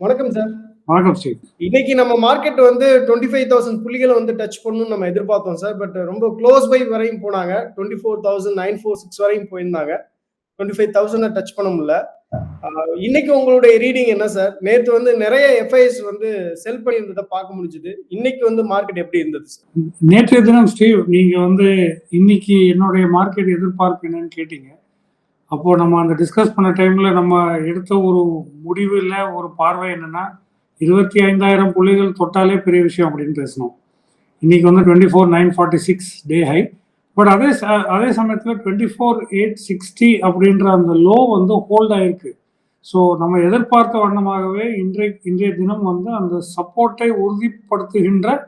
வணக்கம் சார். வணக்கம் ஸ்டீவ் இன்னைக்கு நம்ம மார்க்கெட் வந்து டுவெண்ட்டி ஃபைவ் தௌசண்ட் புள்ளிகளை வந்து டச் பண்ணணும்னு நம்ம எதிர்பார்த்தோம் சார். பட் ரொம்ப க்ளோஸ் பை வரையும் போனாங்க. Twenty four thousand nine four six வரையும் போயிருந்தாங்க. டுவெண்ட்டி ஃபைவ் தௌசண்ட் டச் பண்ண முடியல. இன்னைக்கு உங்களுடைய ரீடிங் என்ன சார்? நேற்று வந்து நிறைய எஃப்ஐஎஸ் வந்து செல் பண்ணியிருந்ததை பார்க்க முடிஞ்சுது. இன்னைக்கு வந்து மார்க்கெட் எப்படி இருந்தது சார்? நேற்றைய தினம் ஸ்டீவ் நீங்க வந்து இன்னைக்கு என்னுடைய மார்க்கெட் எதிர்பார்ப்பு என்னன்னு கேட்டீங்க. அப்போ நம்ம அந்த டிஸ்கஸ் பண்ண டைம்ல நம்ம எடுத்த ஒரு முடிவில் ஒரு பார்வை என்னன்னா இருபத்தி ஐந்தாயிரம் புள்ளிகள் தொட்டாலே பெரிய விஷயம் அப்படின்னு பேசணும். இன்னைக்கு வந்து twenty four nine forty six day high but அதே ச- அதே சமயத்தில் டுவெண்ட்டி ஃபோர் எயிட் சிக்ஸ்டி அப்படின்ற அந்த லோ வந்து ஹோல்ட் ஆயிருக்கு. ஸோ நம்ம எதிர்பார்த்த வண்ணமாகவே இன்றைய இன்றைய தினம் வந்து அந்த சப்போர்ட்டை உறுதிப்படுத்துகின்ற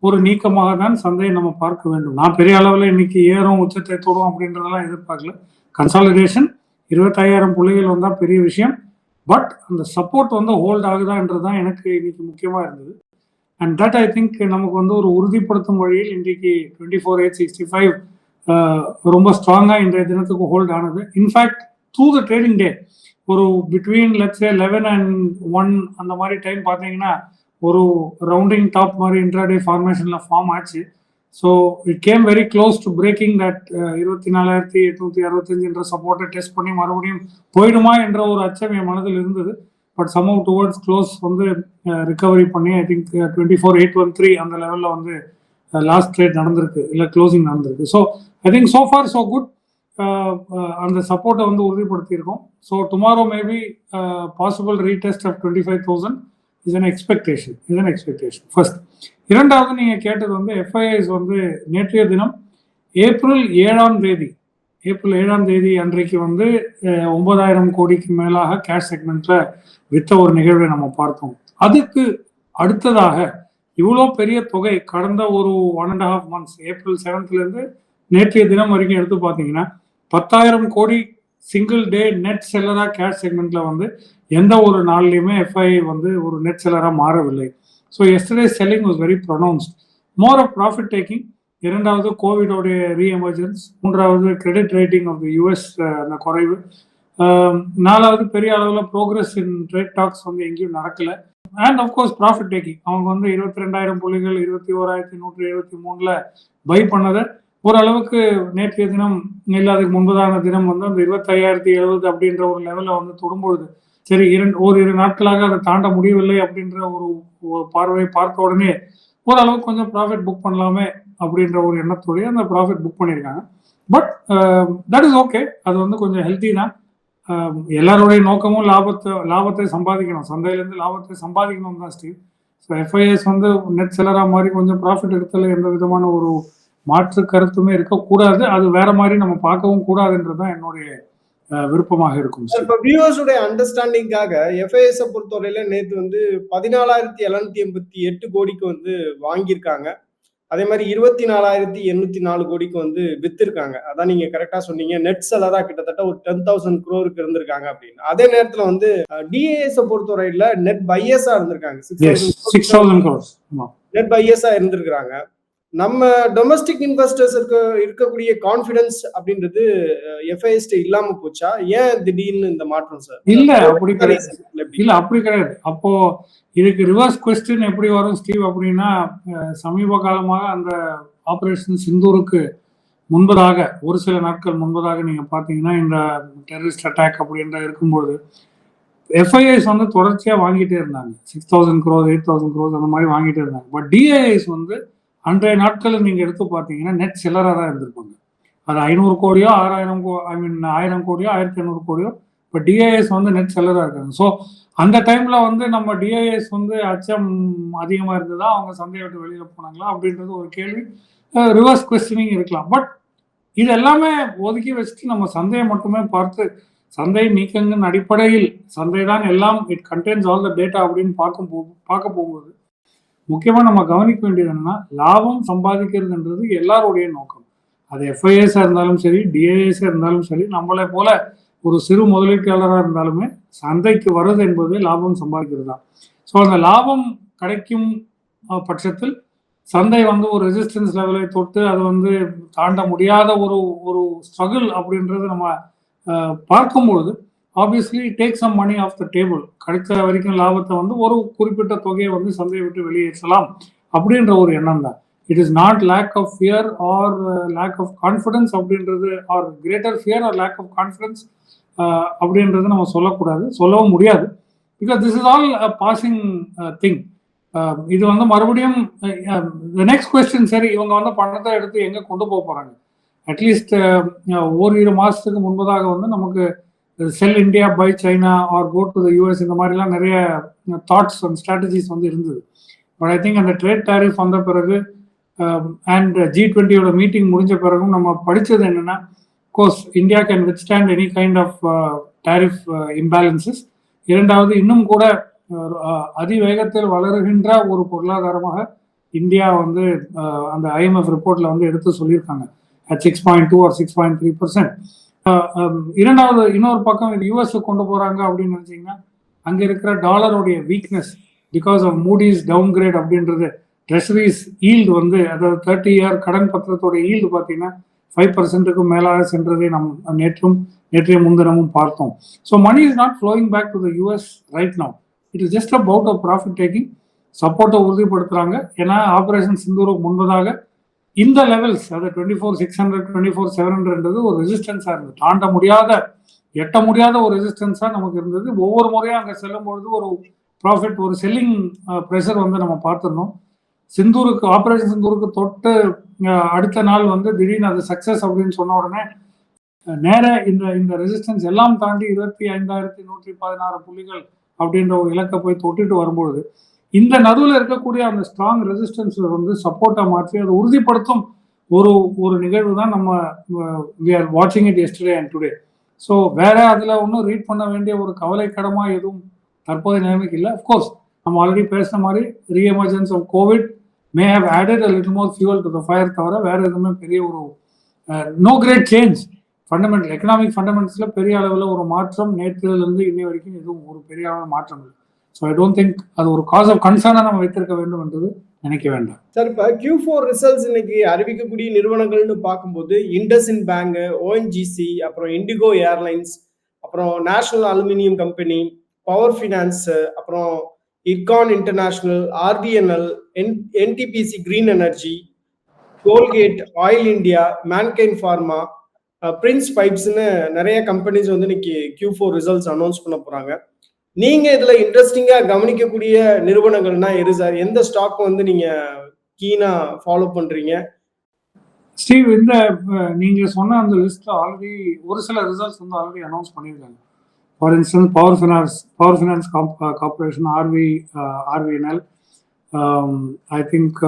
ஒரு நீக்கமாக தான் சந்தையை நம்ம பார்க்க வேண்டும். நான் பெரிய அளவில் இன்னைக்கு ஏறும் உச்சத்தை தொடும் அப்படின்றதெல்லாம் எதிர்பார்க்கல. கன்சாலிடேஷன் இருபத்தாயிரம் புள்ளிகள் வந்தால் பெரிய விஷயம். பட் அந்த சப்போர்ட் வந்து ஹோல்ட் ஆகுதான்றது தான் எனக்கு இன்னைக்கு முக்கியமாக இருந்தது. அண்ட் தட் ஐ திங்க் நமக்கு வந்து ஒரு உறுதிப்படுத்தும் வழியில் இன்றைக்கு twenty four eight sixty five ரொம்ப ஸ்ட்ராங்காக இன்றைய தினத்துக்கு ஹோல்ட் ஆனது. In fact through the trading day ஒரு between let's eleven and one அந்த மாதிரி டைம் பார்த்தீங்கன்னா ஒரு ரவுண்டிங் டாப் மாதிரி இன்ட்ராடே ஃபார்மேஷனில் ஃபார்ம் ஆச்சு. So it came very close to breaking that இருபத்தி நாலாயிரத்தி எட்நூத்தி அறுபத்தஞ்சு என்ற சப்போர்ட்டை டெஸ்ட் பண்ணி மறுபடியும் போயிடுமா என்ற ஒரு அச்சம் என் மனதில் இருந்தது. பட் சம்ஹவ் டுவர்ட்ஸ் க்ளோஸ் வந்து uh, ரிகவரி பண்ணி I think twenty four eight one three அந்த லெவலில் வந்து uh, லாஸ்ட் ட்ரேட் நடந்திருக்கு. இல்லை க்ளோசிங் நடந்திருக்கு. So I think so far so good அந்த சப்போர்ட்டை வந்து உறுதிப்படுத்தியிருக்கோம். So tomorrow maybe possible retest of twenty five thousand is an expectation is an expectation first இரண்டாவது நீங்கள் கேட்டது வந்து எஃப்ஐஎஸ் வந்து நேற்றைய தினம் ஏப்ரல் ஏழாம் தேதி ஏப்ரல் ஏழாம் தேதி அன்றைக்கு வந்து ஒன்பதாயிரம் கோடிக்கு மேலாக கேஷ் செக்மெண்ட்ல வித்த ஒரு நிகழ்வை நம்ம பார்த்தோம். அதுக்கு அடுத்ததாக இவ்வளோ பெரிய தொகை கடந்த ஒரு one and half months April செவன்த்லேருந்து நேற்றைய தினம் வரைக்கும் எடுத்து பார்த்தீங்கன்னா பத்தாயிரம் கோடி சிங்கிள் டே நெட் செல்லராக கேஷ் செக்மெண்ட்ல வந்து எந்த ஒரு நாள்லையுமே எஃப்ஐ வந்து ஒரு நெட் செல்லராக மாறவில்லை. So yesterday selling was very pronounced more of profit taking இரண்டாவது கோவிடோடைய ரீஎமர்ஜென்ஸ் மூன்றாவது credit rating of the US அந்த குறைவு. நாலாவது பெரிய அளவில் ப்ரோக்ரஸ் இன் ட்ரேட் டாக்ஸ் வந்து எங்கேயும் நடக்கல. அண்ட் அஃப்கோர்ஸ் ப்ராஃபிட் டேக்கிங் அவங்க வந்து இருபத்தி ரெண்டாயிரம் புள்ளிகள் இருபத்தி ஓராயிரத்தி நூற்றி எழுபத்தி மூணில் பை பண்ணதை ஓரளவுக்கு நேற்றைய தினம் இல்லை அதுக்கு முன்பதான தினம் வந்து அந்த இருபத்தையாயிரத்தி எழுபது அப்படின்ற ஒரு லெவலில் வந்து தொடும்பொழுது சரி இரண்டு இரு நாட்களாக அதை தாண்ட முடியவில்லை அப்படின்ற ஒரு பார்வையை பார்த்த உடனே ஓரளவுக்கு கொஞ்சம் ப்ராஃபிட் புக் பண்ணலாமே அப்படின்ற ஒரு எண்ணத்தோடய அந்த ப்ராஃபிட் புக் பண்ணியிருக்காங்க. பட் தட் இஸ் ஓகே அது வந்து கொஞ்சம் ஹெல்த்தி தான். Um, எல்லாருடைய நோக்கமும் லாபத்தை லாபத்தை சம்பாதிக்கணும். சந்தையிலேருந்து லாபத்தை சம்பாதிக்கணும் தான் ஸ்டீவ். ஸோ எஃப்ஐஎஸ் வந்து நெட் செலராக மாதிரி கொஞ்சம் ப்ராஃபிட் எடுத்தல எந்த விதமான ஒரு மாற்று கருத்துமே இருக்கக்கூடாது. அது வேற மாதிரி நம்ம பார்க்கவும் கூடாதுன்றது தான் என்னுடைய விருப்பமாக இருக்கும். இப்போ வியூவர்ஸுடைய அண்டர்ஸ்டாண்டிங்காக எஃப்ஐஎஸ் பொறுத்தவரையில நேற்று வந்து பதினாலாயிரத்தி எழுநூத்தி எண்பத்தி எட்டு கோடிக்கு வந்து வாங்கியிருக்காங்க. அதே மாதிரி இருபத்தி நாலாயிரத்தி எண்ணூத்தி நாலு கோடிக்கு வந்து வித்திருக்காங்க. அதான் நீங்க கரெக்டா சொன்னீங்க. நெட் செலரா கிட்டத்தட்ட ஒரு டென் தௌசண்ட் க்ரோருக்கு இருந்திருக்காங்க அப்படின்னு. அதே நேரத்துல வந்து டிஏஎஸ் பொறுத்தவரையில நெட் பையஸா இருந்திருக்காங்க. நெட் பையஸா இருந்திருக்கிறாங்க. நம்ம டொமஸ்டிக் இன்வெஸ்டர்ஸ் இருக்க இருக்கக்கூடிய கான்ஃபிடன்ஸ் அப்படின்றது எஃப்ஐஎஸ் இல்லாம போச்சா? ஏன் திடீர்னு இந்த மாற்றம் சார்? இல்ல அப்படி கிடையாது. இல்ல அப்படி கிடையாது. அப்போ இதுக்கு ரிவர்ஸ் கொஸ்டின் எப்படி வரும் ஸ்டீவ் அப்படின்னா சமீப காலமாக அந்த ஆபரேஷன் சிந்தூருக்கு முன்பதாக ஒரு சில நாட்கள் முன்பதாக நீங்க பாத்தீங்கன்னா இந்த டெரரிஸ்ட் அட்டாக் அப்படின்ற இருக்கும்போது எஃப்ஐஎஸ் வந்து தொடர்ச்சியா வாங்கிட்டே இருந்தாங்க. Six thousand crores eight thousand crores அந்த மாதிரி வாங்கிட்டே இருந்தாங்க. பட் டிஐஎஸ் வந்து அன்றைய நாட்களில் நீங்கள் எடுத்து பார்த்தீங்கன்னா நெட் சில்லராக தான் இருந்திருப்பாங்க. அது ஐநூறு கோடியோ ஆறாயிரம் கோ ஐ மீன் ஆயிரம் கோடியோ ஆயிரத்தி ஐநூறு கோடியோ இப்போ டிஐஎஸ் வந்து நெட் செல்லராக இருக்காங்க. ஸோ அந்த டைமில் வந்து நம்ம டிஐஎஸ் வந்து அச்சம் அதிகமாக இருந்ததா அவங்க சந்தையை விட்டு வெளியில் போனாங்களா அப்படின்றது ஒரு கேள்வி ரிவர்ஸ் கொஸ்டினிங் இருக்கலாம். பட் இது எல்லாமே ஒதுக்கி வச்சுட்டு நம்ம சந்தையை மட்டுமே பார்த்து சந்தை நீக்கங்களின் அடிப்படையில் சந்தை தான் எல்லாம் it condense all the data அப்படின்னு பார்க்கும் போ பார்க்க போகும்போது முக்கியமாக நம்ம கவனிக்க வேண்டியது என்னன்னா லாபம் சம்பாதிக்கிறதுன்றது எல்லாருடைய நோக்கம். அது எஃப்ஐஎஸ் இருந்தாலும் சரி டிஏஎஸ் இருந்தாலும் சரி நம்மளை போல ஒரு சிறு முதலீட்டாளராக இருந்தாலுமே சந்தைக்கு வருது என்பது லாபம் சம்பாதிக்கிறது தான். ஸோ அந்த லாபம் கிடைக்கும் பட்சத்தில் சந்தை வந்து ஒரு ரெசிஸ்டன்ஸ் லெவலை தொட்டு அது வந்து தாண்ட முடியாத ஒரு ஒரு ஸ்ட்ரகிள் அப்படின்றது நம்ம பார்க்கும்பொழுது obviously take some money off the table கிடைச்ச வரைக்கும் லாபத்தை வந்து ஒரு குறிப்பிட்ட தொகையை வந்து சந்தையை விட்டு வெளியேற்றலாம் அப்படின்ற ஒரு எண்ணம் தான். It is not lack of fear or lack of confidence அப்படின்றது or greater fear or lack of confidence அப்படின்றது நம்ம சொல்லக்கூடாது. சொல்லவும் முடியாது. Because this is all a passing thing இது வந்து மறுபடியும் uh, um, நெக்ஸ்ட் கொஸ்டின் சரி இவங்க வந்து பணத்தை எடுத்து எங்கே கொண்டு போக போகிறாங்க அட்லீஸ்ட் ஓரிரு uh, மாதத்துக்கு முன்பதாக வந்து நமக்கு sell India buy China or go to the US இந்த மாதிரிலாம் நிறைய தாட்ஸ் அண்ட் ஸ்ட்ராட்டஜிஸ் வந்து இருந்தது. பட் ஐ திங்க் அந்த ட்ரேட் டேரிஃப் வந்த பிறகு அண்ட் ஜி டுவெண்ட்டியோட மீட்டிங் முடிஞ்ச பிறகும் நம்ம படித்தது என்னென்னா course India can withstand any kind of tariff imbalances இரண்டாவது இன்னும் கூட uh, uh, அதிவேகத்தில் வளருகின்ற ஒரு பொருளாதாரமாக இந்தியா வந்து uh, அந்த ஐஎம்எஃப் ரிப்போர்ட்ல வந்து எடுத்து சொல்லியிருக்காங்க. At six point two or six point three percent இரண்டாவது இன்னொரு பக்கம் இது யூஎஸ் கொண்டு போறாங்க அப்படின்னு நினைச்சீங்கன்னா அங்க இருக்கிற டாலருடைய weakness because of Moody's downgrade அப்படின்றது ட்ரெஷரிஸ் ஈல்டு வந்து அதாவது தேர்ட்டி இயர் கடன் பத்திரத்தோட ஈல்டு பார்த்தீங்கன்னா ஃபைவ் பர்சன்ட்டுக்கும் மேலாக சென்றதை நம் நேற்றும் நேற்றைய முன்தினமும் பார்த்தோம். So money is not flowing back to the US right now it is just about a profit taking சப்போர்ட்டை உறுதிப்படுத்துகிறாங்க ஏன்னா ஆப்ரேஷன் சிந்தூருக்கு முன்பதாக இந்த லெவல்ஸ் அதாவது twenty four six hundred twenty four seven ஹண்ட்ரட்ன்றது ஒரு ரெசிஸ்டன்ஸாக இருந்தது. தாண்ட முடியாத எட்ட முடியாத ஒரு ரெசிஸ்டன்ஸாக நமக்கு இருந்தது. ஒவ்வொரு முறையும் அங்கே செல்லும் பொழுது ஒரு ப்ராஃபிட் ஒரு செல்லிங் ப்ரெஷர் வந்து நம்ம பார்த்துருந்தோம் சிந்தூருக்கு ஆப்ரேஷன் சிந்தூருக்கு தொட்டு அடுத்த நாள் வந்து திடீர்னு அது சக்சஸ் அப்படின்னு சொன்ன உடனே நேர இந்த இந்த ரெசிஸ்டன்ஸ் எல்லாம் தாண்டி இருபத்தி ஐந்தாயிரத்தி நூற்றி பதினாறு புள்ளிகள் அப்படின்ற ஒரு இலக்கை போய் தொட்டுட்டு வரும்பொழுது இந்த நடுவில் இருக்கக்கூடிய அந்த ஸ்ட்ராங் ரெசிஸ்டன்ஸில் வந்து சப்போர்ட்டாக மாற்றி அதை உறுதிப்படுத்தும் ஒரு ஒரு நிகழ்வு தான் நம்ம வி ஆர் வாட்சிங் it yesterday and today so வேற அதில் ஒன்றும் ரீட் பண்ண வேண்டிய ஒரு கவலைக்கடமாக எதுவும் தற்போதைய நிலைமைக்கு இல்லை. அஃப்கோர்ஸ் நம்ம ஆல்ரெடி பேசின மாதிரி reemergence of covid may have added a little more fuel to the fire தவிர வேற எதுவுமே பெரிய ஒரு no great change fundamental economic ஃபண்டமெண்டல்ஸில் பெரிய அளவில் ஒரு மாற்றம் நேற்றிலிருந்து இன்னை வரைக்கும் எதுவும் ஒரு பெரிய அளவில் மாற்றம் இல்லை. ஸோ ஐ டோன்ட் திங்க் அது ஒரு காஸ் ஆஃப் கன்சர்னாக நம்ம வைத்திருக்க வேண்டும் என்றது நினைக்க வேண்டாம். சார் இப்போ கியூ ஃபோர் ரிசல்ட்ஸ் இன்னைக்கு அறிவிக்கக்கூடிய நிறுவனங்கள்னு பார்க்கும்போது இண்டஸ்இன் பேங்கு ஓஎன்ஜிசி அப்புறம் இண்டிகோ ஏர்லைன்ஸ் அப்புறம் National Aluminium Company Power Finance அப்புறம் IRCON International RBNL N NTPC Green Energy Colgate Oil India Mankind Pharma Prince பைப்ஸ்னு நிறைய கம்பெனிஸ் வந்து இன்னைக்கு கியூ ஃபோர் ரிசல்ட்ஸ் அனௌன்ஸ் பண்ண போகிறாங்க நீங்க இதுல இன்ட்ரெஸ்டிங்கா கவனிக்கக்கூடிய நிறுவனங்கள்னா எது சார் எந்த ஸ்டாக் வந்து நீங்க கீனா ஃபாலோ பண்றீங்க? ஸ்டீவ் இந்த நீங்க சொன்ன அந்த லிஸ்ட் ஆல்ரெடி ஒரு சில ரிசல்ட்ஸ் வந்து ஆல்ரெடி அனௌன்ஸ் பண்ணியிருக்காங்க. For instance power finance power finance corporation RV RVNL I think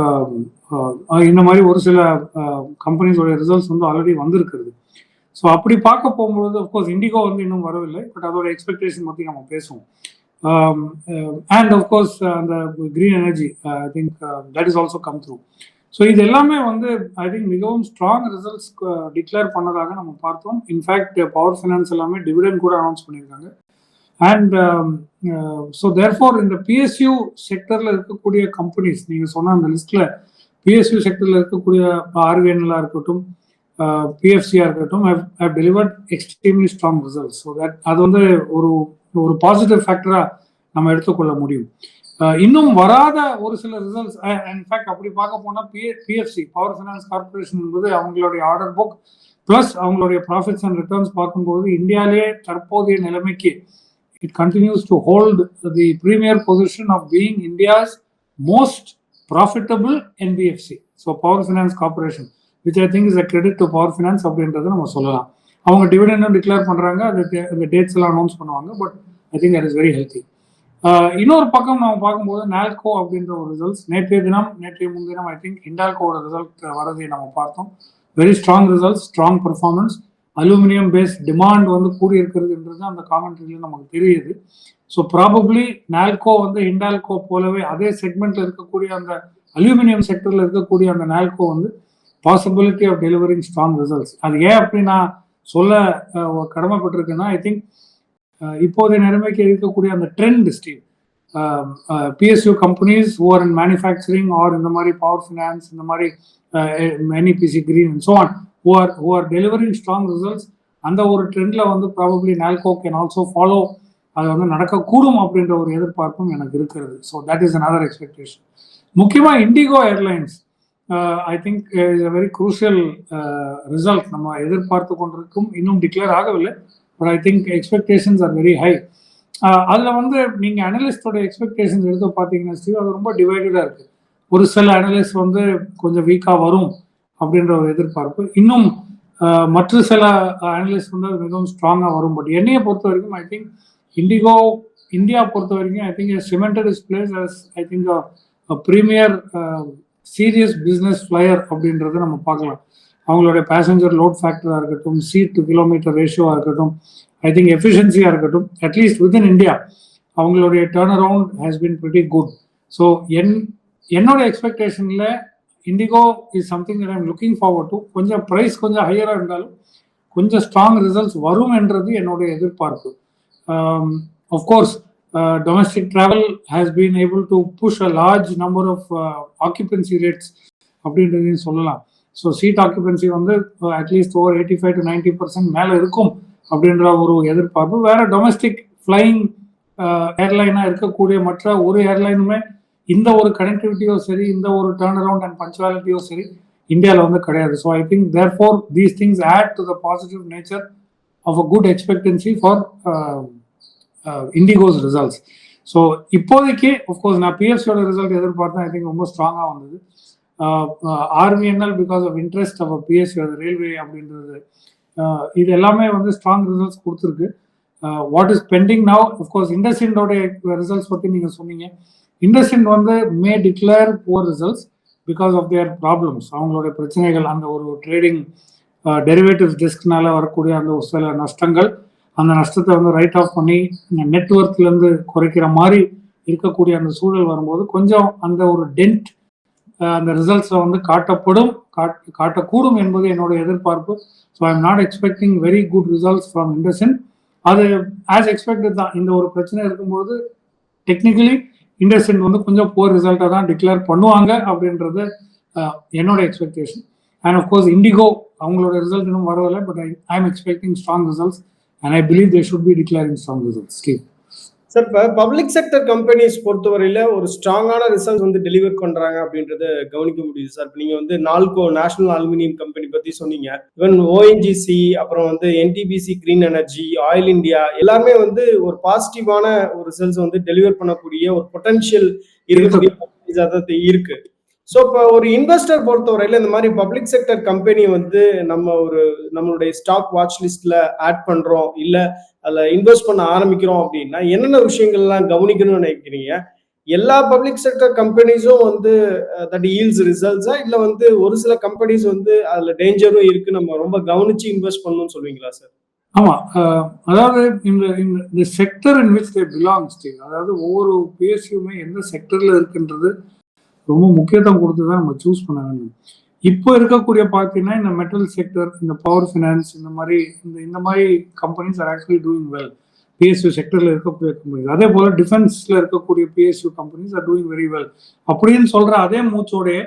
இந்த மாதிரி ஒரு சில uh, கம்பெனிஸோட ரிசல்ட்ஸ் வந்து ஆல்ரெடி வந்திருக்கிறது. ஸோ அப்படி பார்க்க போகும்பொழுது அஃப்கோர்ஸ் இண்டிகோ வந்து இன்னும் வரவில்லை பட் அதோட எக்ஸ்பெக்டேஷன் பற்றி நம்ம பேசுவோம். Um, um, and of course uh, அந்த green energy I think that is also come through so இது எல்லாமே வந்து ஐ திங்க் மிகவும் ஸ்ட்ராங் ரிசல்ட்ஸ் டிக்ளேர் பண்ணதாக நம்ம பார்த்தோம். இன்ஃபேக்ட் பவர் ஃபைனான்ஸ் எல்லாமே டிவிடன் கூட அனௌன்ஸ் பண்ணியிருக்காங்க. அண்ட் ஸோ தேர்ஃபார் இந்த பிஎஸ்யூ செக்டரில் இருக்கக்கூடிய கம்பெனிஸ் நீங்கள் சொன்ன அந்த லிஸ்ட்டில் பிஎஸ்யூ செக்டரில் இருக்கக்கூடிய ஆர்விஎன்எல்லாக இருக்கட்டும் Uh, பிஎஃப்சியாக இருக்கட்டும் have delivered extremely strong result so that அது வந்து ஒரு ஒரு பாசிட்டிவ் ஃபேக்டராக நம்ம எடுத்துக்கொள்ள முடியும். Uh, இன்னும் வராத ஒரு சில ரிசல்ட்ஸ் இன்ஃபேக்ட் uh, அப்படி பார்க்க போனால் P PFC Power Finance Corporation என்பது அவங்களுடைய ஆர்டர் புக் ப்ளஸ் அவங்களுடைய ப்ராஃபிட்ஸ் அண்ட் ரிட்டர்ன்ஸ் பார்க்கும்போது இந்தியாவிலேயே தற்போதைய நிலைமைக்கு it continues to hold the premier position of being India's most profitable NBFC so Power Finance Corporation which I think is a credit to Power Finance அப்படின்றத நம்ம சொல்லலாம். அவங்க டிவிடெண்டும் declare பண்ணுறாங்க அது அந்த டேட்ஸ் எல்லாம் அனௌன்ஸ் பண்ணுவாங்க but I think that is very healthy இன்னொரு பக்கம் நம்ம பார்க்கும்போது நால்கோ அப்படின்ற ஒரு ரிசல்ட்ஸ் நேற்றைய தினம் நேற்றைய முன்தினம் ஐ திங்க் இண்டால்கோட ரிசல்ட் வரதை நம்ம பார்த்தோம். Very strong results strong performance aluminium base demand வந்து கூடியிருக்கிறதுன்றது அந்த காமெண்ட்ரியில் நமக்கு தெரியுது. ஸோ ப்ராபப்ளி நால்கோ வந்து இண்டால்கோ போலவே அதே செக்மெண்ட்ல இருக்கக்கூடிய அந்த அலுமினியம் செக்டர்ல இருக்கக்கூடிய அந்த நால்கோ வந்து possibility of delivering strong results அது ஏன் அப்படி நான் சொல்ல கடமைப்பட்டிருக்கேன்னா ஐ திங்க் இப்போதைய நிலைமைக்கு இருக்கக்கூடிய அந்த trend Steve PSU companies or in manufacturing or இந்த மாதிரி பவர் ஃபினான்ஸ் இந்த மாதிரி NEPC green so on who are delivering strong results அந்த ஒரு ட்ரெண்டில் வந்து probably NALCO can also follow அது வந்து நடக்கக்கூடும் அப்படின்ற ஒரு எதிர்பார்ப்பும் எனக்கு இருக்கிறது. So that is another expectation முக்கியமாக IndiGo Airlines I think is a very crucial result நம்ம எதிர்பார்த்து கொண்டிருக்கும். இன்னும் டிக்ளேர் ஆகவில்லை. But I think expectations are very high அதில் வந்து நீங்கள் அனலிஸ்டோட எக்ஸ்பெக்டேஷன்ஸ் எடுத்து பார்த்தீங்கன்னா ஸ்டீவ் அது ரொம்ப டிவைடடாக இருக்குது ஒரு சில அனலிஸ்ட் வந்து கொஞ்சம் வீக்காக வரும் அப்படின்ற ஒரு எதிர்பார்ப்பு. இன்னும் uh, மற்ற சில uh, அனலிஸ்ட் வந்து அது மிகவும் ஸ்ட்ராங்காக வரும். பட் என்னையை பொறுத்த வரைக்கும் ஐ திங்க் இண்டிகோ இந்தியா பொறுத்த வரைக்கும் I think cemented is place as I think premier serious business flyer அப்படின்றத நம்ம பார்க்கலாம். அவங்களுடைய பேசஞ்சர் லோட் ஃபேக்டராக இருக்கட்டும் சீட் டு கிலோமீட்டர் ரேஷியோவாக இருக்கட்டும் ஐ திங்க் எஃபிஷியன்சியாக இருக்கட்டும் அட்லீஸ்ட் வித்தின் இந்தியா அவங்களுடைய turn around has been pretty good so என் என்னோட எக்ஸ்பெக்டேஷனில் Indigo is something that I'm looking forward to கொஞ்சம் ப்ரைஸ் கொஞ்சம் ஹையராக இருந்தாலும் கொஞ்சம் ஸ்ட்ராங் ரிசல்ட்ஸ் வரும் என்றது என்னுடைய எதிர்பார்ப்பு. Um, of course domestic travel has been able to push a large number of occupancy rates அப்படின்றதையும் சொல்லலாம். ஸோ சீட் ஆக்குபென்சி வந்து at least over eighty five to ninety percent மேலே இருக்கும் அப்படின்ற ஒரு எதிர்பார்ப்பு. வேற டொமஸ்டிக் ஃப்ளைங் ஏர்லைனாக இருக்கக்கூடிய மற்ற ஒரு ஏர்லைனுமே இந்த ஒரு கனெக்டிவிட்டியோ சரி இந்த ஒரு டேர்ன் அரவுண்ட் அண்ட் பஞ்சுவாலிட்டியோ சரி இந்தியாவில் வந்து கிடையாது. So I think therefore these things add to the positive nature of a good expectancy for Indigo's results so இப்போதைக்கு அஃப்கோர்ஸ் நான் பிஎஃப்சியோட ரிசல்ட் எதிர்பார்த்தேன். ஐ திங்க் ரொம்ப ஸ்ட்ராங்காக வந்தது. RVNL because of interest of PSC அது ரயில்வே அப்படின்றது uh, இது எல்லாமே வந்து ஸ்ட்ராங் ரிசல்ட்ஸ் கொடுத்துருக்கு. What is pending now of course இண்டஸ்இண்டோட results பற்றி நீங்கள் சொன்னீங்க. இண்டஸ்இண்ட் வந்து may declare poor results because of their problems அவங்களுடைய பிரச்சனைகள் அந்த ஒரு ட்ரேடிங் டெரிவேட்டிவ்ஸ் டெஸ்க்னால வரக்கூடிய அந்த ஒரு சில நஷ்டங்கள் அந்த நஷ்டத்தை வந்து ரைட் ஆஃப் பண்ணி நெட்ஒர்க்லேருந்து குறைக்கிற மாதிரி இருக்கக்கூடிய அந்த சூழல் வரும்போது கொஞ்சம் அந்த ஒரு டென்ட் அந்த ரிசல்ட்ஸில் வந்து காட்டப்படும் காட் காட்டக்கூடும் என்பது என்னோட எதிர்பார்ப்பு. So I am not expecting very good results from IndusInd அது ஆஸ் எக்ஸ்பெக்டட் தான். இந்த ஒரு பிரச்சனை இருக்கும்போது டெக்னிக்கலி இண்டஸ்இன் வந்து கொஞ்சம் போர் ரிசல்ட்டாக தான் டிக்ளேர் பண்ணுவாங்க அப்படின்றது என்னோட expectation and of course Indigo அவங்களோட ரிசல்ட் இன்னும் வரவில்லை but I I am expecting strong results and I believe they should be declaring strong results Steve sir இப்போ பப்ளிக் செக்டர் கம்பெனிஸ் பொறுத்தவரையில் ஒரு ஸ்ட்ராங்கான ரிசல்ட்ஸ் வந்து டெலிவர் பண்ணுறாங்க அப்படின்றத கவனிக்க முடியுது சார் இப்போ நீங்கள் வந்து நால்கோ நேஷனல் அலுமினியம் கம்பெனி பற்றி சொன்னீங்க. ஈவன் ஓஎன்ஜிசி அப்புறம் வந்து NTPC green energy oil India எல்லாமே வந்து ஒரு பாசிட்டிவான ஒரு ரிசல்ட்ஸ் வந்து டெலிவர் பண்ணக்கூடிய ஒரு பொட்டன்ஷியல் இருக்கக்கூடிய இருக்குது இருக்கு. ஸோ இப்போ ஒரு இன்வெஸ்டர் பொறுத்தவரையில் இந்த மாதிரி பப்ளிக் செக்டர் கம்பெனி வந்து நம்ம ஒரு நம்மளுடைய ஸ்டாக் வாட்ச் லிஸ்ட்ல ஆட் பண்றோம் இல்லை அதில் இன்வெஸ்ட் பண்ண ஆரம்பிக்கிறோம் அப்படின்னா என்னென்ன விஷயங்கள்லாம் கவனிக்கணும்னு நினைக்கிறீங்க? எல்லா பப்ளிக் செக்டர் கம்பெனிஸும் வந்து தட் ஈல்ஸ் ரிசல்ட்ஸா இல்லை வந்து ஒரு சில கம்பெனிஸ் வந்து அதில் டேஞ்சரும் இருக்கு நம்ம ரொம்ப கவனிச்சு இன்வெஸ்ட் பண்ணணும்னு சொல்லுவீங்களா சார் ஆமா அதாவது இந்த இந்த sector in which they belongs அதாவது ஒவ்வொரு பிஎஸ்சியுமே எந்த செக்டரில் இருக்குன்றது ரொம்ப முக்கியத்துவம் கொடுத்து தான் நம்ம சூஸ் பண்ண வேண்டும். இப்போ இருக்கக்கூடிய பார்த்தீங்கன்னா இந்த மெட்டல் செக்டர் இந்த பவர் ஃபினான்ஸ் இந்த மாதிரி இந்த இந்த மாதிரி companies are actually doing well PSU செக்டரில் இருக்கக்கூடிய கம்பெனிஸ் அதே போல் டிஃபென்ஸில் இருக்கக்கூடிய PSU companies are doing very well அப்படின்னு சொல்கிற அதே மூச்சோடைய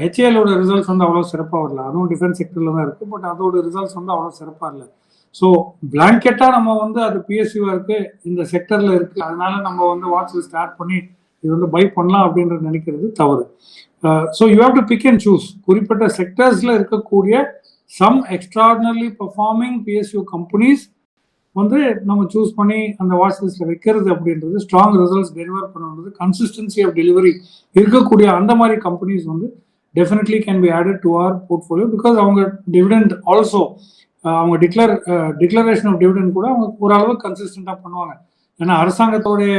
ஹெச்ஏஎலோட ரிசல்ட்ஸ் வந்து அவ்வளோ சிறப்பாக வரல. அதுவும் டிஃபென்ஸ் செக்டரில் தான் இருக்கு பட் அதோட ரிசல்ட்ஸ் வந்து அவ்வளோ சிறப்பாக இல்லை ஸோ பிளாங்கெட்டாக நம்ம வந்து அது பிஎஸ்யூவாக இருக்குது இந்த செக்டரில் இருக்குது அதனால நம்ம வந்து வாட்ச் ஸ்டார்ட் பண்ணி இது வந்து பை பண்ணலாம் அப்படின்றது நினைக்கிறது தவறு. So you have to pick and choose குறிப்பிட்ட செக்டர்ஸில் இருக்கக்கூடிய some extraordinarily performing PSU companies வந்து நம்ம சூஸ் பண்ணி அந்த வாட்ச் வைக்கிறது அப்படின்றது ஸ்ட்ராங் ரிசல்ட்ஸ் டெலிவர் பண்ணுறது கன்சிஸ்டன்சி ஆஃப் டெலிவரி இருக்கக்கூடிய அந்த மாதிரி கம்பெனிஸ் வந்து definitely can be added to our portfolio because அவங்க டிவிடெண்ட் ஆல்சோ அவங்க டிக்ளர் டிக்ளரேஷன் ஆஃப் டிவிடெண்ட் கூட அவங்க ஓரளவுக்கு கன்சிஸ்டண்டாக பண்ணுவாங்க. ஏன்னா அரசாங்கத்தோடைய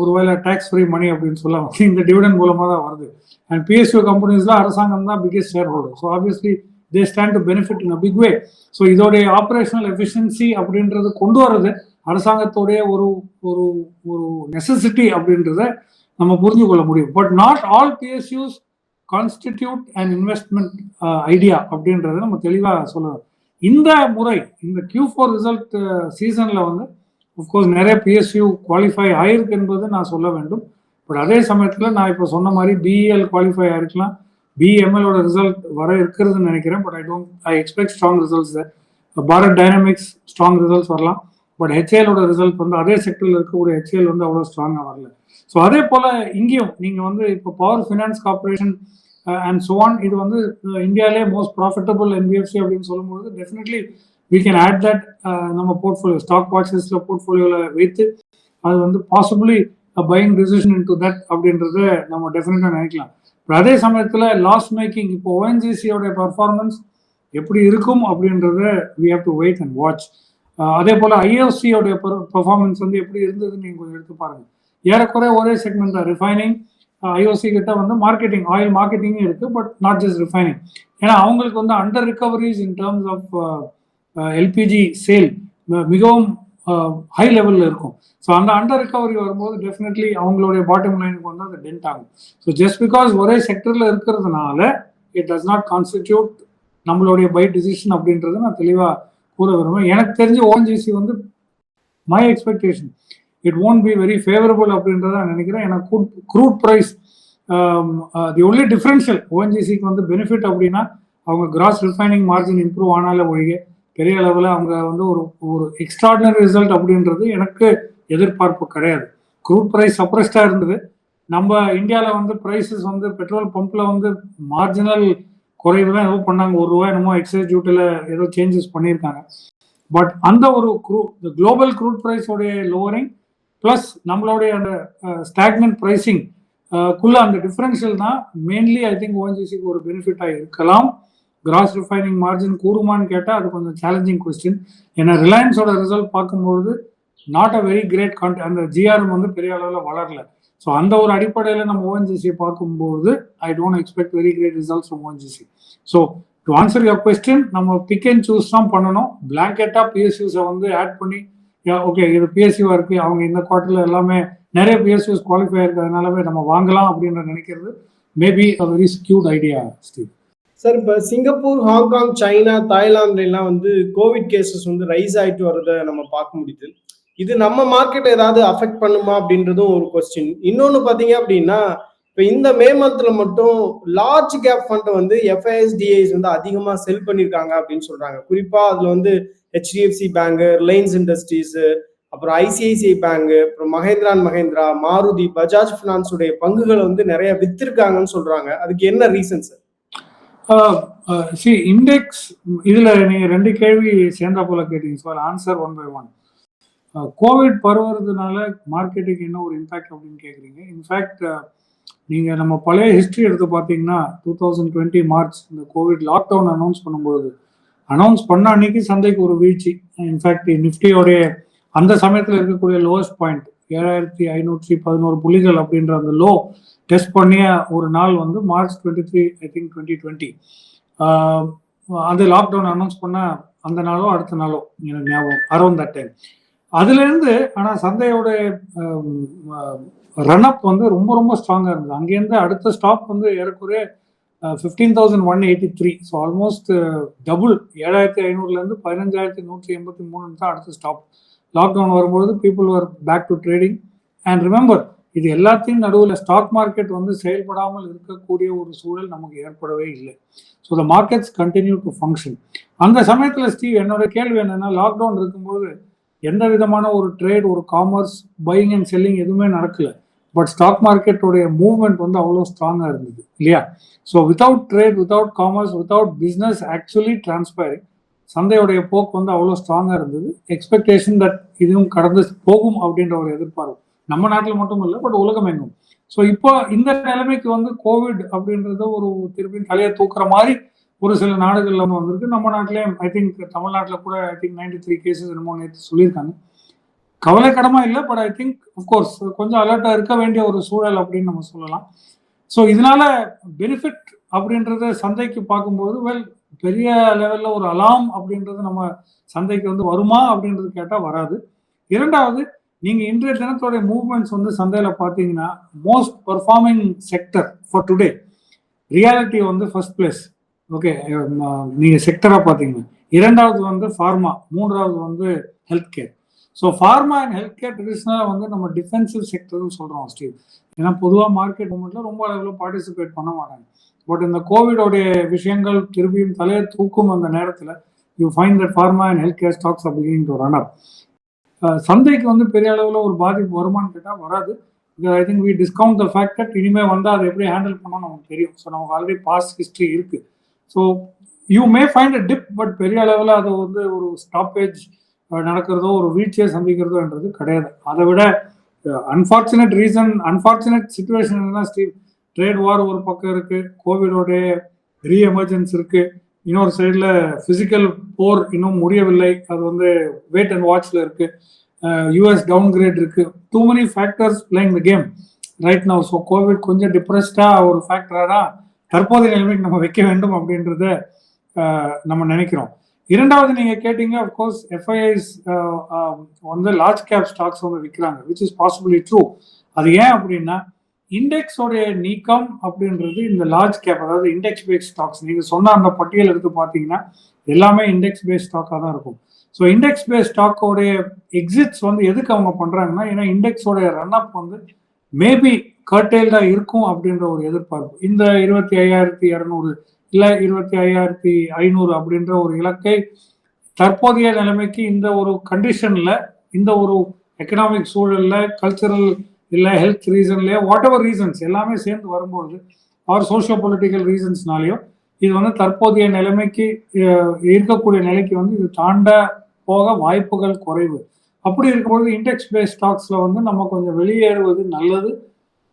ஒருவேளை டேக்ஸ் ஃப்ரீ மணி அப்படின்னு சொல்லலாம் இந்த டிவிடன் மூலமாக தான் வருது. அண்ட் பிஎஸ்யூ கம்பெனிஸ்ல அரசாங்கம் தான் biggest shareholder so obviously they stand to benefit in a big way so இதோடைய ஆப்ரேஷனல் எஃபிஷியன்சி அப்படின்றது கொண்டு வர்றது அரசாங்கத்துடைய ஒரு ஒரு ஒரு நெசசிட்டி அப்படின்றத நம்ம புரிஞ்சு கொள்ள முடியும். But not all PSUs constitute and investment idea அப்படின்றத நம்ம தெளிவாக சொல்லணும். இந்த முறை இந்த கியூ ஃபோர் ரிசல்ட் சீசனில் வந்து அஃப்கோர்ஸ் நிறைய பிஎஸ்யூ குவாலிஃபை ஆயிருக்கு என்பது நான் சொல்ல வேண்டும். பட் அதே சமயத்தில் நான் இப்போ சொன்ன மாதிரி பிஇஎல் குவாலிஃபை ஆயிருக்கலாம். பிஎம்எலோட ரிசல்ட் வர இருக்கிறதுன்னு நினைக்கிறேன். But I don't I expect strong results Bharat dynamics strong results வரலாம். பட் ஹெச்ஏலோட ரிசல்ட் வந்து அதே செக்டரில் இருக்கக்கூடிய ஹெச்ஏல் வந்து அவ்வளோ ஸ்ட்ராங்காக வரல. ஸோ அதே போல் இங்கேயும் நீங்கள் வந்து இப்போ power finance corporation and so on இது வந்து இந்தியாவிலே மோஸ்ட் ப்ராஃபிட்டபிள் என்பிஎஃப்சி அப்படின்னு சொல்லும்போது definitely we can add that நம்ம போர்ட்ஃபோலியோ ஸ்டாக் வாட்சஸில் போர்ட்ஃபோலியோவில் வைத்து அது வந்து possibly buying decision in to that அப்படின்றத நம்ம டெஃபினட்டாக நினைக்கலாம். இப்போ அதே சமயத்தில் லாஸ் மேக்கிங் இப்போ ஓஎன்ஜிசியோடைய பர்ஃபார்மன்ஸ் எப்படி இருக்கும் அப்படின்றத we have to wait and watch அதே போல் ஐஎஃப்சியோடைய பர்ஃபார்மன்ஸ் வந்து எப்படி இருந்ததுன்னு நீங்கள் கொஞ்சம் எடுத்து பாருங்கள் ஏறக்குறைய ஒரே செக்மெண்ட் தான் ரிஃபைனிங் ஐஓசி கிட்ட வந்து மார்க்கெட்டிங் ஆயில் மார்க்கெட்டிங்கும் இருக்குது பட் நாட் ஜஸ்ட் ரிஃபைனிங் ஏன்னா அவங்களுக்கு வந்து under recoveries in terms of LPG sale மிகவும் ஹை லெவலில் இருக்கும். ஸோ அந்த அண்டர் ரிகவரி வரும்போது டெஃபினெட்லி அவங்களுடைய பாட்டம் லைனுக்கு வந்து அது டென்ட் ஆகும். ஸோ ஜஸ்ட் பிகாஸ் ஒரே செக்டரில் இருக்கிறதுனால இட் டஸ் நாட் கான்ஸ்டிடியூட் நம்மளுடைய பை டிசிஷன் அப்படின்றத நான் தெளிவாக கூற விரும்புகிறேன் எனக்கு தெரிஞ்சு ஓஎன்ஜிசி வந்து my expectation it won't be very favourable அப்படின்றத நான் நினைக்கிறேன். ஏன்னா crude price the only differential ஓஎன்ஜிசிக்கு வந்து பெனிஃபிட் அப்படின்னா அவங்க கிராஸ் ரிஃபைனிங் மார்ஜின் இம்ப்ரூவ் ஆனால ஒழிய பெரிய அளவில் அவங்க வந்து ஒரு ஒரு எக்ஸ்ட்ராடினரி ரிசல்ட் அப்படின்றது எனக்கு எதிர்பார்ப்பு கிடையாது. குரூட் ப்ரைஸ் சப்ரஸ்டாக இருந்தது. நம்ம இந்தியாவில் வந்து ப்ரைஸஸ் வந்து பெட்ரோல் பம்பில் வந்து மார்ஜினல் குறைவு தான் ஏதோ பண்ணாங்க. ஒரு ரூபாய் என்னமோ எக்ஸைஸ் டியூட்டியில் ஏதோ சேஞ்சஸ் பண்ணியிருக்காங்க. பட் அந்த ஒரு குரூ குளோபல் க்ரூட் ப்ரைஸோடைய லோவரிங் ப்ளஸ் நம்மளுடைய அந்த ஸ்டாக்மெண்ட் ப்ரைஸிங் குள்ள அந்த டிஃப்ரென்ஷியல் தான் மெயின்லி ஐ திங்க் ஓஎன்ஜிசிக்கு ஒரு பெனிஃபிட்டாக இருக்கலாம். கிராஸ் ரிஃபைனிங் மார்ஜின் கூடுமான்னு கேட்டால் அது கொஞ்சம் சேலஞ்சிங் கொஸ்டின் ஏன்னா ரிலையன்ஸோட ரிசல்ட் பார்க்கும்பொழுது not a very great can't அந்த ஜிஆர்எம் வந்து பெரிய அளவில் வளரல. ஸோ அந்த ஒரு அடிப்படையில் நம்ம ஓஎன்ஜிசி பார்க்கும்போது I don't expect very great results from ONGC so to answer your question நம்ம பிக் அண்ட் சூஸ் தான் பண்ணணும். பிளாங்கெட்டாக பிஎஸ்யூஸை வந்து ஆட் பண்ணி ஓகே இது பிஎஸ்யூவாக இருக்குது அவங்க இந்த குவார்ட்டரில் எல்லாமே நிறைய பிஎஸ்யூஸ் குவாலிஃபை இருக்கிறதுனாலவே நம்ம வாங்கலாம் அப்படின்னு நினைக்கிறது maybe a very skewed idea Steve sir இப்போ சிங்கப்பூர் ஹாங்காங் சைனா தாய்லாந்துல எல்லாம் வந்து கோவிட் கேசஸ் வந்து ரைஸ் ஆகிட்டு வரத நம்ம பார்க்க முடியுது. இது நம்ம மார்க்கெட் ஏதாவது அஃபெக்ட் பண்ணுமா அப்படின்றதும் ஒரு கொஸ்டின் இன்னொன்று பார்த்தீங்க அப்படின்னா இப்போ இந்த மே மந்த்ல மட்டும் லார்ஜ் கேப் ஃபண்டை வந்து எஃப்ஐஎஸ்டிஐஸ் வந்து அதிகமாக செல் பண்ணியிருக்காங்க அப்படின்னு சொல்றாங்க. குறிப்பாக அதில் வந்து ஹெச்டிஎஃப்சி பேங்கு ரிலையன்ஸ் இண்டஸ்ட்ரீஸ் அப்புறம் ஐசிஐசிஐ பேங்கு அப்புறம் மகேந்திரா அண்ட் மகேந்திரா மாருதி பஜாஜ் ஃபினான்ஸுடைய பங்குகளை வந்து நிறைய வித்திருக்காங்கன்னு சொல்றாங்க. அதுக்கு என்ன ரீசன் சார் சி இண்டெக்ஸ் இதுல நீங்க ரெண்டு கேள்வி சேர்ந்தா போல கேட்டீங்க. Sir answer one by one Covid பரவுறதுனால மார்க்கெட்டுக்கு என்ன ஒரு இம்பாக்ட் அப்படின்னு கேட்குறீங்க இன்ஃபேக்ட் நீங்க நம்ம பழைய ஹிஸ்ட்ரி எடுத்து பார்த்தீங்கன்னா டூ தௌசண்ட் டுவெண்ட்டி மார்ச் இந்த கோவிட் லாக்டவுன் அனௌன்ஸ் பண்ணும்போது அனௌன்ஸ் பண்ண அன்னைக்கு சந்தைக்கு ஒரு வீழ்ச்சி. இன்ஃபேக்ட் நிஃப்டியோடைய அந்த சமயத்தில் இருக்கக்கூடிய லோவஸ்ட் பாயிண்ட் ஏழாயிரத்தி ஐநூற்றி பதினோரு புள்ளிகள் அப்படின்ற அந்த லோ டெஸ்ட் பண்ணிய ஒரு நாள் வந்து March twenty three I think twenty twenty அந்த லாக்டவுன் அனௌன்ஸ் பண்ண அந்த நாளோ அடுத்த நாளோ எனக்கு ஞாபகம் அரௌண்ட் தட் டைம் அதுலேருந்து ஆனால் சந்தையோட ரன்அப் வந்து ரொம்ப ரொம்ப ஸ்ட்ராங்காக இருந்தது. அங்கேருந்து அடுத்த ஸ்டாப் வந்து ஏறக்குறைய fifteen thousand one eighty three so almost double ஏழாயிரத்தி ஐநூறுலேருந்து பதினஞ்சாயிரத்தி நூற்றி எண்பத்தி மூணு தான் அடுத்த ஸ்டாப் லாக்டவுன் வரும்போது people were back to trading and remember இது எல்லாத்தையும் நடுவில் ஸ்டாக் மார்க்கெட் வந்து செயல்படாமல் இருக்கக்கூடிய ஒரு சூழல் நமக்கு ஏற்படவே இல்லை. So the markets continue to function அந்த சமயத்தில் ஸ்டீவ் என்னோட கேள்வி என்னென்னா லாக்டவுன் இருக்கும்போது எந்த விதமான ஒரு ட்ரேட் ஒரு காமர்ஸ் பையிங் அண்ட் செல்லிங் எதுவுமே நடக்கலை. பட் ஸ்டாக் மார்க்கெட்டோடைய மூவ்மெண்ட் வந்து அவ்வளோ ஸ்ட்ராங்காக இருந்தது இல்லையா? So without trade without commerce without business actually transpiring சந்தையுடைய போக்கு வந்து அவ்வளோ ஸ்ட்ராங்காக இருந்தது. எக்ஸ்பெக்டேஷன் தட் இதுவும் கடந்து போகும் அப்படின்ற ஒரு எதிர்பார்ப்பு. நம்ம நாட்டில் மட்டும் இல்லை பட் உலகம் எங்கும். ஸோ இப்போ இந்த நிலைமைக்கு வந்து கோவிட் அப்படின்றத ஒரு திருப்பி தலையை தூக்குற மாதிரி ஒரு சில நாடுகள்ல வந்து வந்திருக்கு. நம்ம நாட்டிலேயே ஐ திங்க் தமிழ்நாட்டில் கூட I think ninety three cases என்னமோ நேற்று சொல்லியிருக்காங்க. கவலைக்கிடமா இல்லை பட் ஐ திங்க் அஃப்கோர்ஸ் கொஞ்சம் அலர்ட்டாக இருக்க வேண்டிய ஒரு சூழல் அப்படின்னு நம்ம சொல்லலாம். ஸோ இதனால பெனிஃபிட் அப்படின்றத சந்தைக்கு பார்க்கும்போது வெல் பெரிய லெவலில் ஒரு அலாம் அப்படின்றது நம்ம சந்தைக்கு வந்து வருமா அப்படின்றது கேட்டால் வராது. இரண்டாவது நீங்கள் இன்றைய தினத்தோடைய மூவ்மெண்ட்ஸ் வந்து சந்தையில் பார்த்தீங்கன்னா most performing sector for today realty வந்து ஃபர்ஸ்ட் பிளேஸ் ஓகே நீங்கள் செக்டராக பார்த்தீங்கன்னா இரண்டாவது வந்து ஃபார்மா மூன்றாவது வந்து health care so pharma and health care ட்ரெடிஷ்னலாக வந்து நம்ம டிஃபென்சிவ் செக்டர்னு சொல்கிறோம் ஸ்டீவ். ஏன்னா பொதுவாக மார்க்கெட் மூமெண்ட்டில் ரொம்ப அளவில் பார்ட்டிசிபேட் பண்ண மாட்டாங்க. பட் இந்த கோவிடோடைய விஷயங்கள் திரும்பியும் தலையை தூக்கும் அந்த நேரத்தில் you fine that pharma and health care stocks அப்படிங்கிற ஒரு ரன் அப் சந்தைக்கு வந்து பெரிய அளவில் ஒரு பாதிப்பு வருமானு கேட்டால் வராது. I think we discount the fact that இனிமேல் வந்து அதை எப்படி ஹேண்டில் பண்ணணும் நமக்கு தெரியும். ஸோ நமக்கு ஆல்ரெடி பாஸ்ட் ஹிஸ்ட்ரி இருக்குது so you may find a dip but பெரிய அளவில் அது வந்து ஒரு ஸ்டாப்பேஜ் நடக்கிறதோ ஒரு வீழ்ச்சியை சந்திக்கிறதோன்றது கிடையாது. அதை விட அன்ஃபார்ச்சுனேட் ரீசன் அன்ஃபார்ச்சுனேட் சுச்சுவேஷன் என்னன்னா ஸ்டீவ் ட்ரேட் வார் ஒரு பக்கம் இருக்கு கோவிடோடைய ரீ எமர்ஜென்ஸ் இருக்கு. இன்னொரு சைடில் ஃபிசிக்கல் போர் இன்னும் முடியவில்லை. அது வந்து வெயிட் அண்ட் வாட்ச்ல இருக்கு. யூஎஸ் டவுன் கிரேட் இருக்கு. Too many factors playing the game right now so Covid கொஞ்சம் டிப்ரெஸ்டா ஒரு ஃபேக்டராக தான் தற்போதைய நிலைமைக்கு நம்ம வைக்க வேண்டும் அப்படின்றத நம்ம நினைக்கிறோம். இரண்டாவது நீங்க கேட்டீங்க அஃப்கோர்ஸ் எஃப்ஐஐஸ் வந்து லார்ஜ் கேப் ஸ்டாக்ஸ் வந்து விற்கிறாங்க விச் இஸ் பாசிபிளி ட்ரூ அது ஏன் அப்படின்னா இண்டெக்ஸோடைய நீக்கம் அப்படின்றது இந்த லார்ஜ் கேப் அதாவது இண்டெக்ஸ் பேஸ்ட் ஸ்டாக்ஸ் நீங்க சொன்ன அந்த பட்டியல் எடுத்து பார்த்தீங்கன்னா எல்லாமே இண்டெக்ஸ் பேஸ்ட் ஸ்டாக்காக தான் இருக்கும். ஸோ இண்டெக்ஸ் பேஸ்ட் ஸ்டாக்கோடைய எக்ஸிட்ஸ் வந்து எதுக்கு அவங்க பண்றாங்கன்னா ஏன்னா இண்டெக்ஸோடைய ரன் அப் வந்து மேபி கர்டெயில்டா இருக்கும் அப்படின்ற ஒரு எதிர்பார்ப்பு. இந்த இருபத்தி ஐயாயிரத்தி இரநூறு இல்லை இருபத்தி ஐயாயிரத்தி ஐநூறு அப்படின்ற ஒரு இலக்கை தற்போதைய நிலைமைக்கு இந்த ஒரு கண்டிஷன்ல இந்த ஒரு எக்கனாமிக் சூழல்ல கல்ச்சரல் இல்லை ஹெல்த் ரீசன்லேயோ வாட் எவர் ரீசன்ஸ் எல்லாமே சேர்ந்து வரும்பொழுது ஆர் சோஷியோ பொலிட்டிக்கல் ரீசன்ஸ்னாலேயோ இது வந்து தற்போதைய நிலைமைக்கு இருக்கக்கூடிய நிலைக்கு வந்து இது தாண்ட போக வாய்ப்புகள் குறைவு. அப்படி இருக்கும்பொழுது இண்டெக்ஸ் பேஸ் ஸ்டாக்ஸில் வந்து நம்ம கொஞ்சம் வெளியேறுவது நல்லது.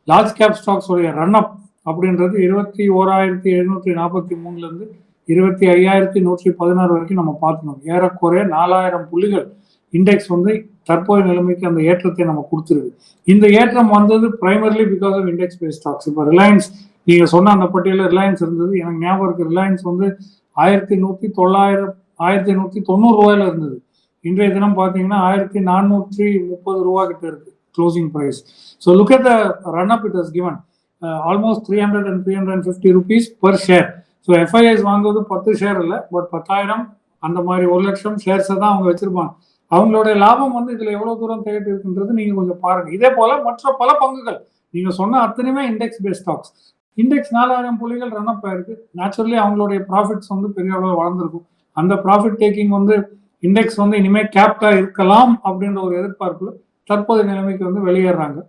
லார்ஜ் கேப் ஸ்டாக்ஸோடைய ரன் அப் அப்படின்றது இருபத்தி ஓராயிரத்தி எழுநூற்றி நாற்பத்தி மூணுலேருந்து இருபத்தி ஐயாயிரத்தி நூற்றி பதினாறு வரைக்கும் நம்ம பார்க்கணும். ஏறக்குறைய நாலாயிரம் புள்ளிகள் இண்டெக்ஸ் வந்து தற்போதைய நிலைமைக்கு அந்த ஏற்றத்தை நம்ம கொடுத்துருக்கு இந்த ஏற்றம் வந்தது primarily because of index base stocks இப்போ ரிலையன்ஸ் நீங்கள் சொன்ன அந்த பட்டியலில் ரிலையன்ஸ் இருந்தது. எனக்கு ஞாபகம் இருக்கு ரிலையன்ஸ் வந்து ஆயிரத்தி நூற்றி தொள்ளாயிரம் ஆயிரத்தி நூற்றி தொண்ணூறு ரூபாயில இருந்தது. இன்றைய தினம் பார்த்தீங்கன்னா ஆயிரத்தி நானூற்றி முப்பது ரூபா கிட்ட இருக்கு closing price so look at the run up it is given almost three hundred and three hundred and fifty rupees per share so FIs வாங்குவது பத்து ஷேர் இல்லை பட் பத்தாயிரம் அந்த மாதிரி ஒரு லட்சம் ஷேர்ஸை தான் அவங்க வச்சிருப்பாங்க. அவங்களுடைய லாபம் வந்து இதுல எவ்வளவு தூரம் தேடி இருக்குன்றது நீங்க கொஞ்சம் பாருங்க. இதே போல மற்ற பல பங்குகள். நீங்க சொன்ன அத்தனையுமே இண்டெக்ஸ் பேஸ்ட் ஸ்டாக்ஸ் இண்டெக்ஸ் நாலாயிரம் புள்ளிகள் ரன் அப் ஆயிருக்கு. நேச்சுரலி அவங்களுடைய ப்ராஃபிட்ஸ் வந்து பெரிய அளவில் வளர்ந்துருக்கும். அந்த ப்ராஃபிட் டேக்கிங் வந்து இண்டெக்ஸ் வந்து இனிமேல் கேப்டா இருக்கலாம் அப்படின்ற ஒரு எதிர்பார்ப்பில் தற்போதைய நிலைமைக்கு வந்து வெளியேறாங்க.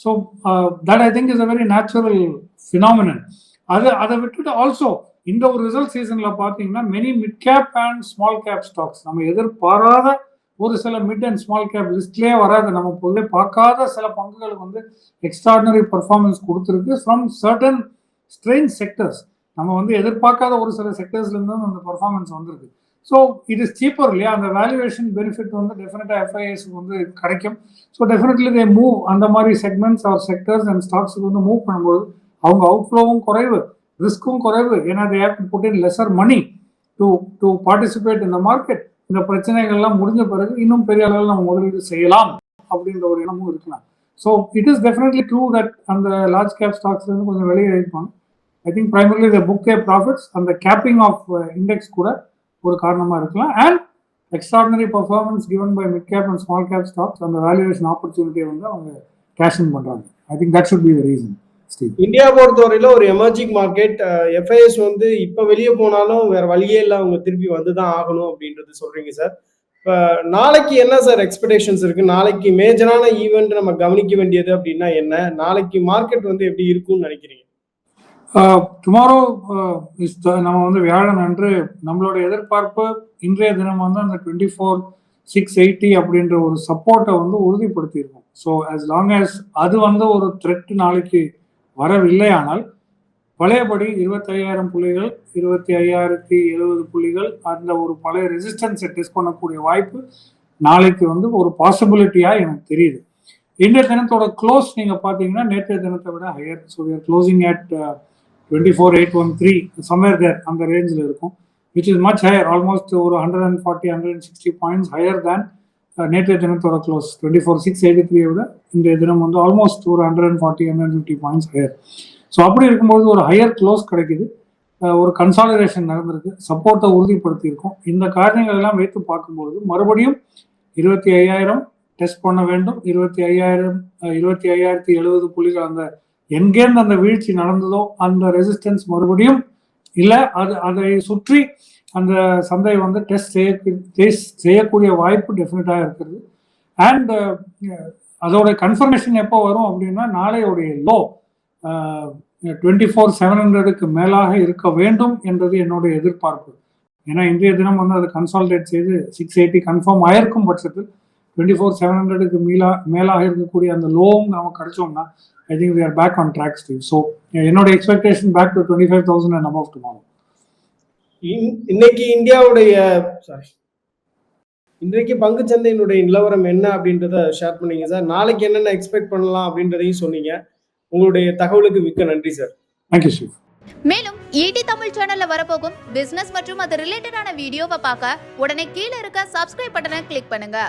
So that I think is a very natural phenomenon அது அதை விட்டுட்டு ஆல்சோ இந்த ஒரு ரிசல்ட் சீசன்ல பாத்தீங்கன்னா many mid cap and small cap stocks நம்ம எதிர்பாராத ஒரு சில மிட் அண்ட் ஸ்மால் கேப் லிஸ்ட்லேயே வராது. நம்ம பொதுவே பார்க்காத சில பங்குகளுக்கு வந்து எக்ஸ்ட்ராடினரி பர்ஃபார்மன்ஸ் கொடுத்துருக்கு. ஃப்ரம் சர்டன் ஸ்ட்ரெயின் செக்டர்ஸ் நம்ம வந்து எதிர்பார்க்காத ஒரு சில செக்டர்ஸ்ல இருந்து அந்த பர்ஃபார்மன்ஸ் வந்திருக்கு. ஸோ இட் இஸ் சீப்பர் இல்லையா? அந்த வேல்யூவேஷன் பெனிஃபிட் வந்து டெஃபினட்டாக எஃப்ஐஎஸ்க்கு வந்து கிடைக்கும். ஸோ டெஃபினெட்லி தே மூவ் அந்த மாதிரி செக்மெண்ட்ஸ் ஆர் செக்டர்ஸ் அண்ட் ஸ்டாக்ஸுக்கு வந்து மூவ் பண்ணும்போது அவங்க அவுட்ஃப்ளோவும் குறைவு ரிஸ்க்கும் குறைவு. ஏன்னா they have to put in lesser money to to participate இந்த மார்க்கெட் இந்த பிரச்சனைகள்லாம் முடிஞ்ச பிறகு இன்னும் பெரிய அளவில் நம்ம முதலீடு செய்யலாம் அப்படின்ற ஒரு எண்ணமும் இருக்கலாம். So it is definitely true that அந்த லார்ஜ் கேப் ஸ்டாக்ஸ்லேருந்து கொஞ்சம் வெளியே இருப்பாங்க ஐ திங்க் பிரைமர்லி த புக்கே ப்ராஃபிட்ஸ் அந்த கேப்பிங் ஆஃப் இண்டெக்ஸ் கூட ஒரு காரணமாக இருக்கலாம். And extraordinary performance given by mid cap and small cap stocks அந்த வேல்யூவேஷன் ஆப்பர்ச்சுனிட்டியை வந்து அவங்க கேஷ் இன் பண்ணுறாங்க I think that should be the reason India பொறுத்தவரையில ஒரு எமர்ஜிங் மார்க்கெட் எஃப்ஐஎஸ் வந்து இப்ப வெளியே போனாலும் வேற வழியே இல்லை அவங்க திருப்பி வந்துதான் ஆகணும் அப்படின்றது சொல்றீங்க சார் இப்ப நாளைக்கு என்ன சார் எக்ஸ்பெக்டேஷன்ஸ் இருக்கு? நாளைக்கு மேஜரான ஈவெண்ட் நம்ம கவனிக்க வேண்டியது அப்படின்னா என்ன? நாளைக்கு மார்க்கெட் வந்து எப்படி இருக்கும்னு நினைக்கிறீங்க? டுமாரோ நம்ம வந்து வியாழன் அன்று நம்மளோட எதிர்பார்ப்பு இன்றைய தினம் வந்து அந்த டுவெண்ட்டி ஃபோர் சிக்ஸ் எயிட்டி அப்படின்ற ஒரு சப்போர்ட்டை வந்து உறுதிப்படுத்தியிருக்கோம். ஸோ ஆஸ் லாங் ஆஸ் அது வந்து ஒரு த்ரெட் நாளைக்கு வரவில்லையானால் பழையபடி இருபத்தையாயிரம் புள்ளிகள் இருபத்தி ஐயாயிரத்தி எழுபது புள்ளிகள் அந்த ஒரு பழைய ரெசிஸ்டன்ஸை டெஸ்ட் பண்ணக்கூடிய வாய்ப்பு நாளைக்கு வந்து ஒரு பாசிபிலிட்டியா எனக்கு தெரியுது. இன்றைய தினத்தோட க்ளோஸ் நீங்க பாத்தீங்கன்னா நேற்றைய தினத்தை விட higher so we're closing at twenty four eight one three somewhere there அந்த ரேஞ்சில் இருக்கும். Which is much higher almost ஒரு hundred and forty hundred and sixty points higher than நேற்றைய தினத்தோட close twenty four six eighty த்ரீயை விட இந்த தினம் வந்து ஆல்மோஸ்ட் ஒரு hundred and forty hundred fifty points higher so அப்படி இருக்கும்போது ஒரு ஹையர் க்ளோஸ் கிடைக்குது. ஒரு கன்சாலிடேஷன் நடந்திருக்கு. சப்போர்ட்டை உறுதிப்படுத்தியிருக்கோம். இந்த காரணங்கள் எல்லாம் வைத்து பார்க்கும்போது மறுபடியும் இருபத்தி ஐயாயிரம் டெஸ்ட் பண்ண வேண்டும். இருபத்தி ஐயாயிரம் இருபத்தி ஐயாயிரத்தி எழுபது புள்ளிகள் அந்த எங்கேருந்து அந்த வீழ்ச்சி நடந்ததோ அந்த ரெசிஸ்டன்ஸ் மறுபடியும் இல்லை அது அதை சுற்றி அந்த சந்தை வந்து டெஸ்ட் செய்ய டெஸ்ட் செய்யக்கூடிய வாய்ப்பு டெஃபினட்டாக இருக்கிறது அண்ட் அதோட கன்ஃபர்மேஷன் எப்போ வரும் அப்படின்னா நாளையோடைய லோ டுவெண்ட்டி ஃபோர் செவன் ஹண்ட்ரடுக்கு மேலாக இருக்க வேண்டும் என்பது என்னுடைய எதிர்பார்ப்பு. ஏன்னா இன்றைய தினம் வந்து அதை கன்சால்டேட் செய்து சிக்ஸ் எயிட்டி கன்ஃபார்ம் ஆயிருக்கும் பட்சத்தில் டுவெண்ட்டி ஃபோர் செவன் ஹண்ட்ரடுக்கு மீளா மேலாக இருக்கக்கூடிய அந்த லோவும் நம்ம கிடைச்சோம்னா I think we are back on track Steve so என்னோட expectation back to twenty five thousand and above tomorrow இன்னைக்கு இந்தியாவுடைய சாரி இன்றைக்கு பங்குச்சந்தையினுடைய நிலவரம் என்ன அப்படின்றத ஷேர் பண்ணீங்க சார். நாளைக்கு என்னென்ன எக்ஸ்பெக்ட் பண்ணலாம் அப்படின்றதையும் சொன்னீங்க. உங்களுடைய தகவலுக்கு மிக்க நன்றி சார். தேங்க்யூ ஸ்டீவ் மேலும் ஈடி தமிழ் சேனல்ல வரப்போகும் பிசினஸ் மற்றும் அது ரிலேட்டடான வீடியோவை பார்க்க உடனே கீழே இருக்க சப்ஸ்கிரைப் பட்டனை கிளிக் பண்ணுங்க.